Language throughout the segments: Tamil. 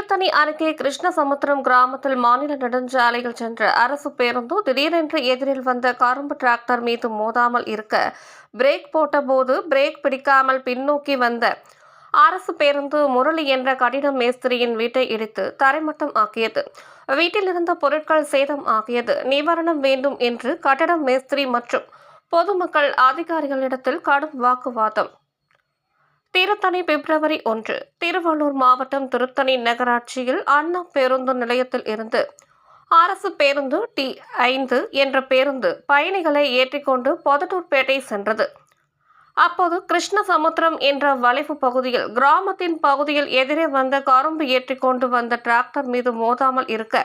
திருத்தணி அருகே கிருஷ்ணசமுத்திரம் கிராமத்தில் மாநில நெடுஞ்சாலையில் சென்ற அரசு பேருந்து திடீரென்று எதிரில் வந்த கரும்பு டிராக்டர் மீது மோதாமல் இருக்க பிரேக் போட்டபோது பிரேக் பிடிக்காமல் பின்னோக்கி வந்த அரசு பேருந்து முரளி என்ற கடின மேஸ்திரியின் வீட்டை இடித்து தரைமட்டம் ஆக்கியது. வீட்டில் இருந்த பொருட்கள் சேதம் ஆகியது. நிவாரணம் வேண்டும் என்று கட்டட மேஸ்திரி மற்றும் பொதுமக்கள் அதிகாரிகளிடத்தில் கடும் வாக்குவாதம். திருத்தணி பிப்ரவரி ஒன்று. திருவள்ளூர் மாவட்டம் திருத்தணி நகராட்சியில் அண்ணா பேருந்து நிலையத்தில் இருந்து அரசு பேருந்து டி ஐந்து என்ற பேருந்து பயணிகளை ஏற்றிக்கொண்டு பொதட்டூர்பேட்டை சென்றது. அப்போது கிருஷ்ணசமுத்திரம் என்ற வளைவு பகுதியில் கிராமத்தின் பகுதியில் எதிரே வந்த கரும்பு ஏற்றிக்கொண்டு வந்த டிராக்டர் மீது மோதாமல் இருக்க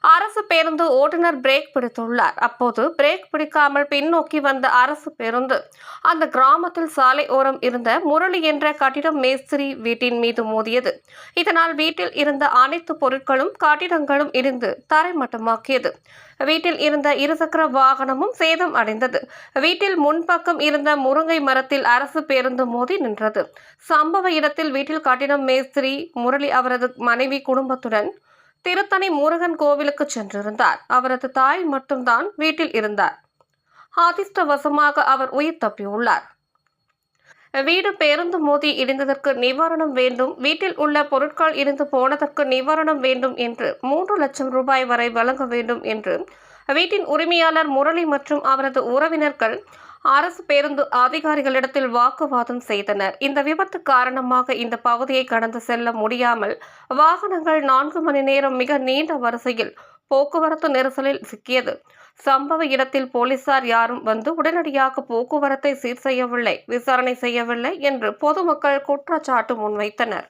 அரசு பேருந்து ஓட்டுநர் பிரேக் பிடித்துள்ளார். அப்போது பிரேக் பிடிக்காமல் பின்னோக்கி வந்த அரசு பேருந்து. அந்த கிராமத்தில் சாலை ஓரம் இருந்த முரளி என்ற கட்டிடம் மேஸ்திரி வீட்டின் மீது மோதியது. இதனால் வீட்டில் இருந்த அனைத்து பொருட்களும் கட்டிடங்களும் இடிந்து தரைமட்டமாக்கியது. வீட்டில் இருந்த இருசக்கர வாகனமும் சேதம் அடைந்தது. வீட்டில் முன்பக்கம் இருந்த முருங்கை மரத்தில் அரசு பேருந்து மோதி நின்றது. சம்பவ இடத்தில் வீட்டில் கட்டிடம் மேஸ்திரி முரளி அவரது மனைவி குடும்பத்துடன் திருத்தணி முருகன் கோவிலுக்கு சென்றிருந்தார். அவரது தாய் மட்டும்தான் வீட்டில் இருந்தார். அதிர்ஷ்டவசமாக அவர் உயிர் தப்பியுள்ளார். வீடு பேருந்து மோதி இடிந்ததற்கு நிவாரணம் வேண்டும். வீட்டில் உள்ள பொருட்கள் இருந்து போனதற்கு நிவாரணம் வேண்டும் என்று மூன்று லட்சம் ரூபாய் வரை வழங்க வேண்டும் என்று வீட்டின் உரிமையாளர் முரளி மற்றும் அவரது உறவினர்கள் அரசு பேருந்து அதிகாரிகளிடத்தில் வாக்குவாதம் செய்தனர். இந்த விபத்து காரணமாக இந்த பகுதியை கடந்து செல்ல முடியாமல் வாகனங்கள் நான்கு மணி நேரம் மிக நீண்ட வரிசையில் போக்குவரத்து நெரிசலில் சிக்கியது. சம்பவ இடத்தில் போலீசார் யாரும் வந்து உடனடியாக போக்குவரத்தை சீர் செய்யவில்லை விசாரணை செய்யவில்லை என்று பொதுமக்கள் குற்றச்சாட்டு முன்வைத்தனர்.